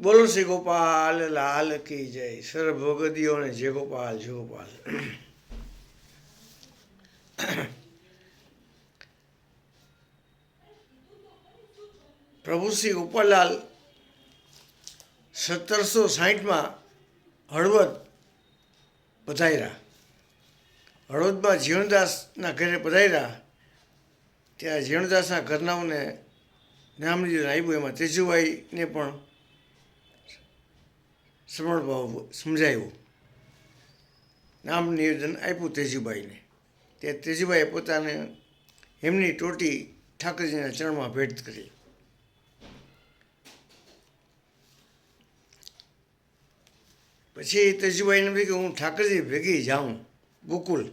બોલો શ્રી ગોપાલ, લાલ કી જય. સર ભગદીઓ ને જય ગોપાલ જય ગોપાલ. પ્રભુ શ્રી ગોપાલલાલ સત્તરસો સાહીઠમાં હળવદ પધાર્યા. હળવદમાં જીવનદાસના ઘરે પધાર્યા. ત્યાં જીવનદાસના ઘરનાઓને નામ લીધું આવ્યું. એમાં તેજુભાઈને પણ સમરણ ભાવ સમજાયું. નામ નિવેદન આપ્યું તેજુભાઈને. તે તેજુભાઈએ પોતાને એમની ટોટી ઠાકરજીના ચરણમાં ભેટ કરી. પછી તેજુભાઈને એમ કે હું ઠાકરજી ભેગી જાઉં, ગોકુલ.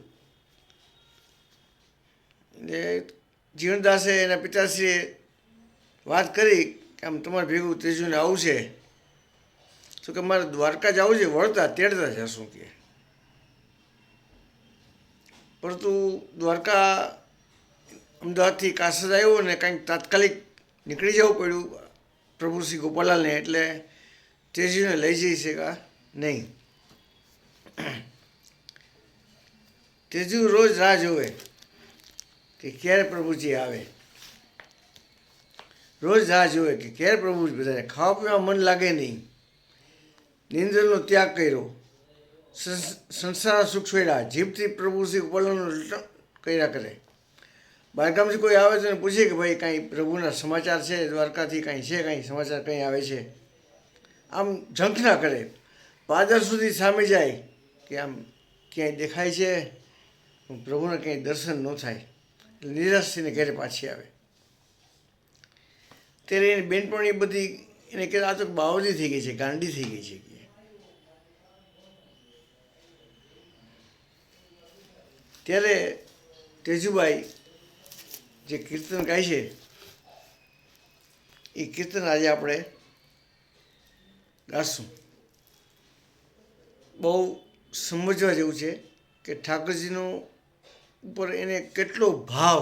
એટલે જીવનદાસે એના પિતાશ્રીએ વાત કરી કે આમ તમારે ભેગું તેજુને આવું છે. તો કે મારે દ્વારકા જવું છે, વળતા તેડતા જશું કે. પરંતુ દ્વારકા અમદાવાદથી કાસદ આવ્યો ને કાંઈક તાત્કાલિક નીકળી જવું પડ્યું પ્રભુ શ્રી ગોપાલાલને એટલે તેજીને લઈ જઈ શકા નહીં. તેજુ રોજ રાહ જોવે કે ક્યારે પ્રભુજી આવે. રોજ રાહ જોવે કે ક્યારે પ્રભુજી બધાને ખાવા પીવા મન લાગે નહીં. નિંદ્રનો ત્યાગ કર્યો. સંસ- સંસાર સુખ છોડ્યા. જીભથી પ્રભુ શ્રી ગોપાલનું કર્યા કરે. બહારગામથી કોઈ આવે તો પૂછે કે ભાઈ કાંઈ પ્રભુના સમાચાર છે? દ્વારકાથી કાંઈ છે? કાંઈ સમાચાર કંઈ આવે છે? આમ ઝંખ ના કરે. પાદર સુધી સામે જાય કે આમ ક્યાંય દેખાય છે? પ્રભુને ક્યાંય દર્શન ન થાય. એટલે નિરાશ થઈને ઘરે પાછી આવે. ત્યારે એની બેનપણી બધી એને કે આ તો બાવજી થઈ ગઈ છે, ગાંડી થઈ ગઈ છે. ત્યારે તેજુભાઈ જે કીર્તન ગાય છે, એ કીર્તન આજે આપણે ગાશું. બહુ સમજવા જેવું છે કે ઠાકોરજીનો ઉપર એને કેટલો ભાવ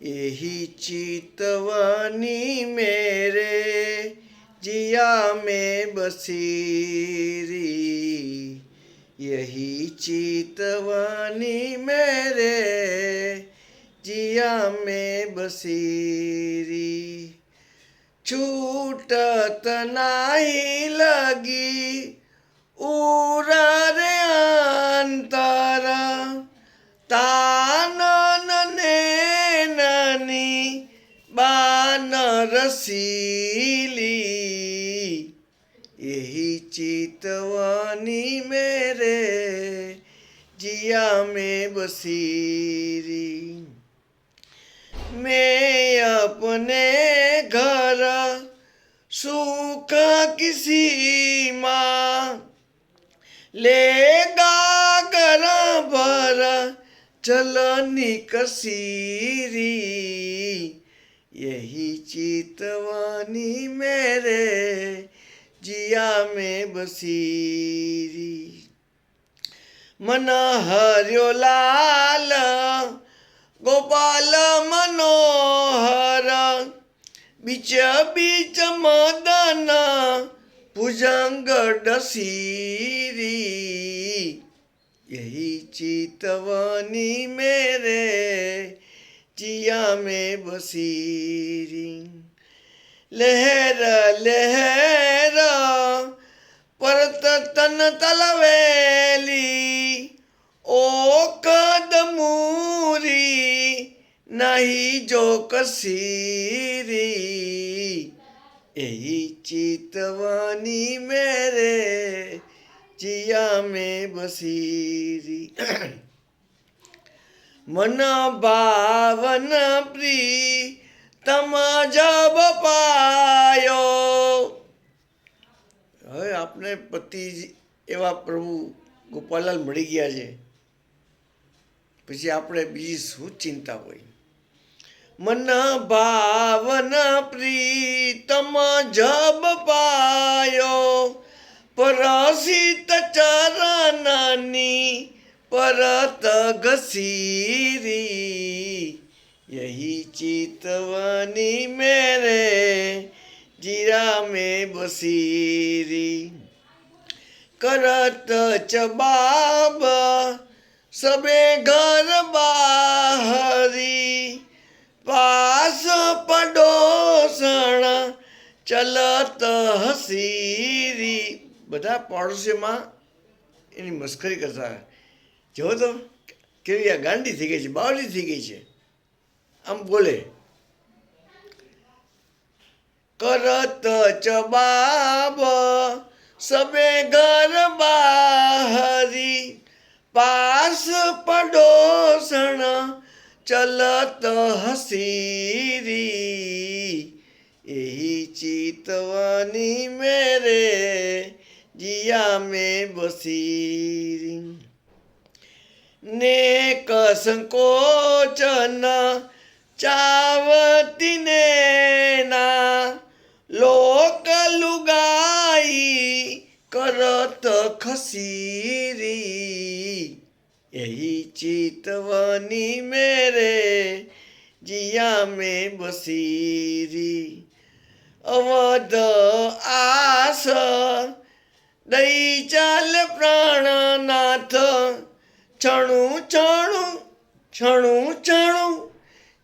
એહી ચિતવાની મેરે जिया में बसीरी यही चितवानी मेरे जिया में बसीरी छूटत नाही लगी उरा रे अंतरा तानन ने ननी बानरसी चितवानी मेरे जिया में बसीरी। मैं अपने घर सूखा किसी माँ लेगा कर भर चलनी कसीरी यही चितवानी मेरे जिया में बसीरी मन हर्यो लाल गोपाल मनोहर बीच बीच मदन भुजंग डसीरी यही चितवनी मेरे जिया में बसीरी लहर लहर, परत तन तलवेली ओ कदमूरी नहीं जो कसीरी। यही चितवानी मेरे जिया में बसीरी। मन भावन प्री તમ જબ પાયો. હવે આપને પતિ એવા પ્રભુ ગોપાલાલ મળી ગયા છે. પછી આપણે બીજી શું ચિંતા હોય? મન ભાવન પ્રીતમ જબ પાયો. પરસિત ચરણની પરત ઘસીરી. यही चितवनी मेरे जीरा में बसीरी करत चबाब सबे घर बाहरी પાસ પડોસણ ચલત હસીરી બધા પડોશીમાં એની મસ્કરી કરતા જો તો કેવી આ ગાંડી થઈ ગઈ છે બાવલી થઈ ગઈ છે આમ બોલે. કરત ચબાબ સબે ઘર બાહરી પાસ પડોસણ ચલત હસીરી. એહી ચિતવાની મેરે જિયા મેં બસીરી. ને કસંકોચના ચાવતીને ના લોક લુગાઈ કરત ખસીરી. એહી ચિતવની મેરે જિયા મેં બસીરી. અવધ આસ દઈ ચાલ પ્રાણનાથ. છણું છણું છણું છણું.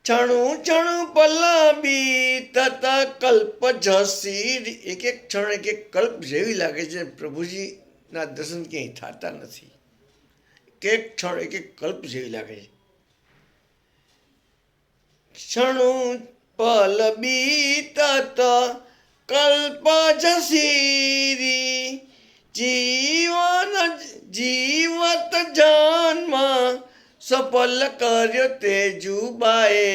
છણું છણું પલાબી, તથા કલ્પ જસી એક એક ક્ષણ, એક એક કલ્પ જેવી લાગે છે, પ્રભુજીના દર્શન ક્યાંય થતા નથી. એક એક ક્ષણ, એક એક કલ્પ જેવી લાગે છે. ક્ષણું પલબી તત કલ્પ જસીરી જીવન, જીવત જન્મ સફલ કર્યો તેજુબાએ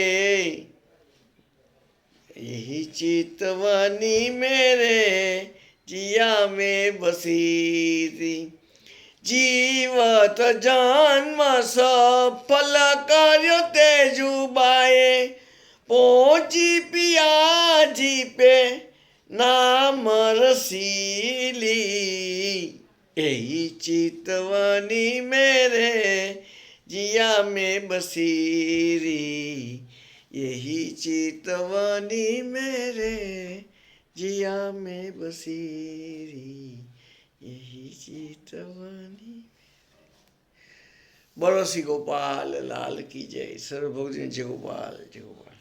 यही चितवनी मेरे जिया में बसीरी જીવત જન્મ સફલ કર્યો તેજુબાએ પહોંચી પિયાજી પે નામ રસીલી यही चितवनी मेरे जिया में बसीरी, यही चितवनी मेरे। जिया में बसीरी, यही चितवनी बड़ोसी गोपाल, लाल की जय। सर्वभोग जय गोपाल जय गोपाल।